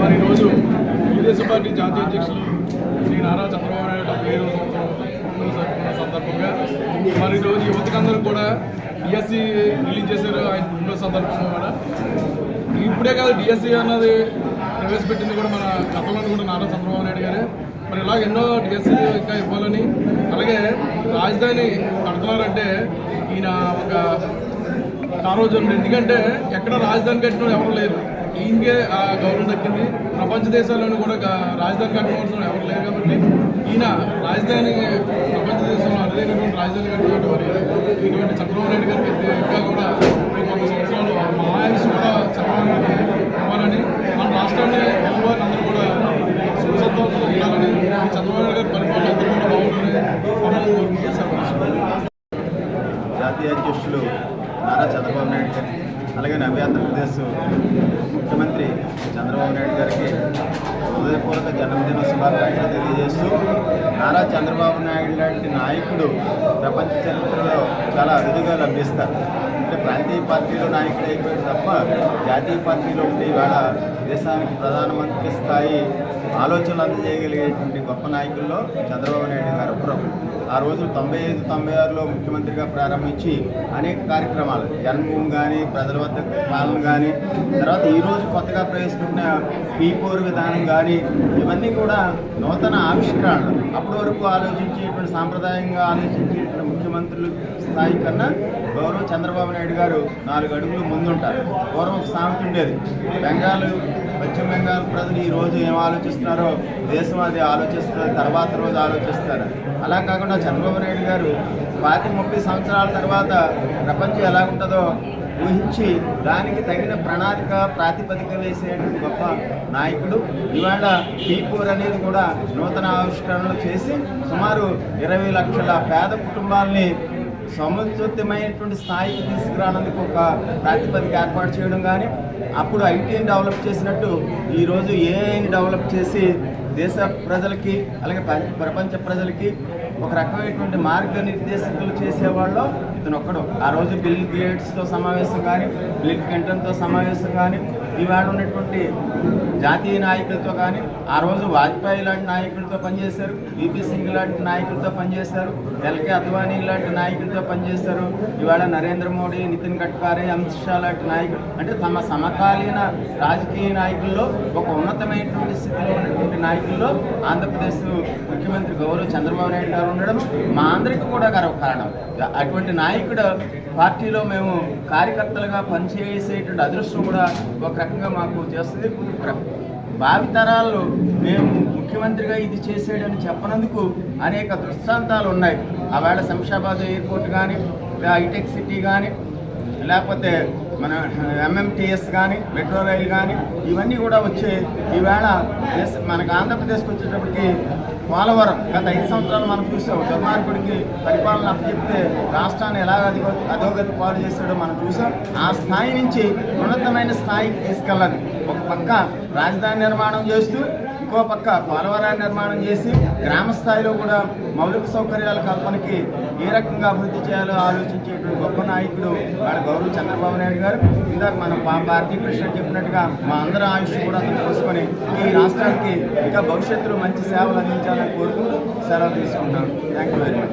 మరి ఈరోజు తెలుగుదేశం పార్టీ జాతీయ అధ్యక్షులు శ్రీ నారా చంద్రబాబు నాయుడు డెబ్బై ఐదవ సంవత్సరం సందర్భంగా. మరి ఈరోజు యువతకందరూ కూడా డిఎస్సి రిలీజ్ చేశారు ఆయన పుట్టిన సందర్భంగా కూడా. ఇప్పుడే కాదు డిఎస్సి అన్నది ప్రవేశపెట్టింది కూడా మన గతంలో కూడా నారా చంద్రబాబు నాయుడు గారే. మరి ఇలా ఎన్నో డిఎస్సి ఇంకా ఇవ్వాలని రాజధాని కడుతున్నారంటే ఈయన ఒక కారోజు ఎందుకంటే ఎక్కడ రాజధాని కట్టిన ఎవరు లేరు. ఈయనకే ఆ గౌరవం దక్కింది. ప్రపంచ దేశాల్లోనూ కూడా రాజధాని కట్టిన ఎవరు లేరు కాబట్టి ఈయన రాజధాని ప్రపంచ దేశంలో అరుదైనటువంటి రాజధాని కట్టినటువంటి ఇటువంటి చంద్రబాబు నాయుడు గారికి ఇంకా కూడా కొన్ని సంవత్సరాలు మహాయుష్ కూడా చంద్రబాబు నాయుడు ఇవ్వాలని మన రాష్ట్రాన్ని తెలుగువారిని అందరూ కూడా సుఖ సంతోషాలు ఇవ్వాలని ఈ చంద్రబాబు నాయుడు గారి పరిపాలన అందరూ కూడా బాగుంటుంది అన్నది కోరుకుంటూ సెలవు తీసుకుంటున్నాను. జాతీయ అధ్యక్షులు నారా చంద్రబాబు నాయుడు గారికి అలాగే నవ్య ఆంధ్రప్రదేశ్ ముఖ్యమంత్రి చంద్రబాబు నాయుడు గారికి హృదయపూర్వక జన్మదిన శుభాకాంక్షలు తెలియజేస్తూ నారా చంద్రబాబు నాయుడు లాంటి నాయకుడు ప్రపంచ చరిత్రలో చాలా అరుదుగా లభిస్తారు. అంటే ప్రాంతీయ పార్టీలో నాయకుడు అయిపోయాడు తప్ప జాతీయ పార్టీలో ఉంటే ఇవాళ దేశానికి ప్రధానమంత్రి స్థాయి ఆలోచనలు అందజేయగలిగేటువంటి గొప్ప నాయకుల్లో చంద్రబాబు నాయుడు గారు ఆ రోజు తొంభై ఐదు తొంభై ఆరులో ముఖ్యమంత్రిగా ప్రారంభించి అనేక కార్యక్రమాలు జన్మభూమి కానీ ప్రజల వద్ద పాలన కానీ తర్వాత ఈ రోజు కొత్తగా ప్రవేశపెట్టిన పీ ఫోర్ విధానం కానీ ఇవన్నీ కూడా నూతన ఆవిష్కరణలు. అప్పటి వరకు ఆలోచించేటువంటి సాంప్రదాయంగా ఆలోచించేటువంటి ముఖ్యమంత్రుల స్థాయి కన్నా గౌరవ చంద్రబాబు నాయుడు గారు నాలుగు అడుగులు ముందుంటారు. పూర్వం ఒక సామెత ఉండేది. బెంగాల్ పశ్చిమ బెంగాల్ ప్రజలు ఈ రోజు ఏం ఆలోచిస్తున్నారో దేశం అది ఆలోచిస్తారు తర్వాత రోజు ఆలోచిస్తారు. అలా కాకుండా చంద్రబాబు నాయుడు గారు పాతి ముప్పై సంవత్సరాల తర్వాత ప్రపంచం ఎలా ఉంటుందో ఊహించి దానికి తగిన ప్రణాళిక ప్రాతిపదిక వేసేటువంటి గొప్ప నాయకుడు. ఇవాళ టీపూర్ అనేది కూడా నూతన ఆవిష్కరణలు చేసి సుమారు ఇరవై లక్షల పేద కుటుంబాలని సముచితమైనటువంటి స్థాయికి తీసుకురానందుకు ఒక ప్రాతిపదిక ఏర్పాటు చేయడం కానీ అప్పుడు ఐటీని డెవలప్ చేసినట్టు ఈరోజు ఏఐని డెవలప్ చేసి దేశ ప్రజలకి అలాగే ప్ర- ప్రపంచ ప్రజలకి ఒక రకమైనటువంటి మార్గనిర్దేశకులు చేసేవాళ్ళు ఇతను ఒక్కడు ఆ రోజు బిల్ గేట్స్తో సమావేశం కానీ బిల్ క్లింటన్తో సమావేశం కానీ ఈవేళ ఉన్నటువంటి జాతీయ నాయకులతో కానీ ఆ రోజు వాజ్పేయి లాంటి నాయకులతో పనిచేశారు బీపీ సింగ్ లాంటి నాయకులతో పనిచేశారు ఎల్కే అద్వానీ లాంటి నాయకులతో పనిచేశారు ఇవాళ నరేంద్ర మోడీ నితిన్ గడ్కరీ అమిత్ షా లాంటి నాయకులు అంటే తమ సమకాలీన రాజకీయ నాయకుల్లో ఒక ఉన్నతమైనటువంటి స్థితిలో ఉన్నటువంటి నాయకుల్లో ఆంధ్రప్రదేశ్ ముఖ్యమంత్రి గౌరవ చంద్రబాబు నాయుడు గారు ఉండడం మా అందరికీ కూడా గర్వకారణం అటువంటి నాయకుడు పార్టీలో మేము కార్యకర్తలుగా పనిచేసేటువంటి అదృష్టం కూడా ఒక రకంగా మాకు చేస్తుంది. భావితరాల్లో మేము ముఖ్యమంత్రిగా ఇది చేసేయడని చెప్పనందుకు అనేక దృష్టాంతాలు ఉన్నాయి. ఆవేళ శంషాబాద్ ఎయిర్పోర్ట్ కానీ హైటెక్ సిటీ కానీ లేకపోతే మన ఎంఎంటీఎస్ కానీ మెట్రో రైలు కానీ ఇవన్నీ కూడా వచ్చే ఈవేళ మనకు ఆంధ్రప్రదేశ్కి వచ్చేటప్పటికి పోలవరం గత ఐదు సంవత్సరాలు మనం చూసాం. దుర్మార్గుడికి పరిపాలన అప్పచెప్తే రాష్ట్రాన్ని ఎలా అధిగో అధోగతి పాలు చేశాడో మనం చూసాం. ఆ స్థాయి నుంచి ఉన్నతమైన స్థాయికి తీసుకెళ్ళాలి. ఒక పక్క రాజధాని నిర్మాణం చేస్తూ ఇంకో పక్క పోలవరాన్ని నిర్మాణం చేసి గ్రామ స్థాయిలో కూడా మౌలిక సౌకర్యాల కల్పనకి ఏ రకంగా అభివృద్ధి చేయాలో ఆలోచించేటువంటి గొప్ప నాయకుడు వాళ్ళ గౌరవ చంద్రబాబు నాయుడు గారు. ఇందాక మన పా- పార్టీ ప్రెసిడెంట్ చెప్పినట్టుగా మా అందరం ఆయుష్ కూడా అతను ఈ రాష్ట్రానికి ఇంకా భవిష్యత్తులో మంచి సేవలు అందించాలని కోరుకుంటూ సెలవు తీసుకుంటాను థ్యాంక్ యూ వెరీ మచ్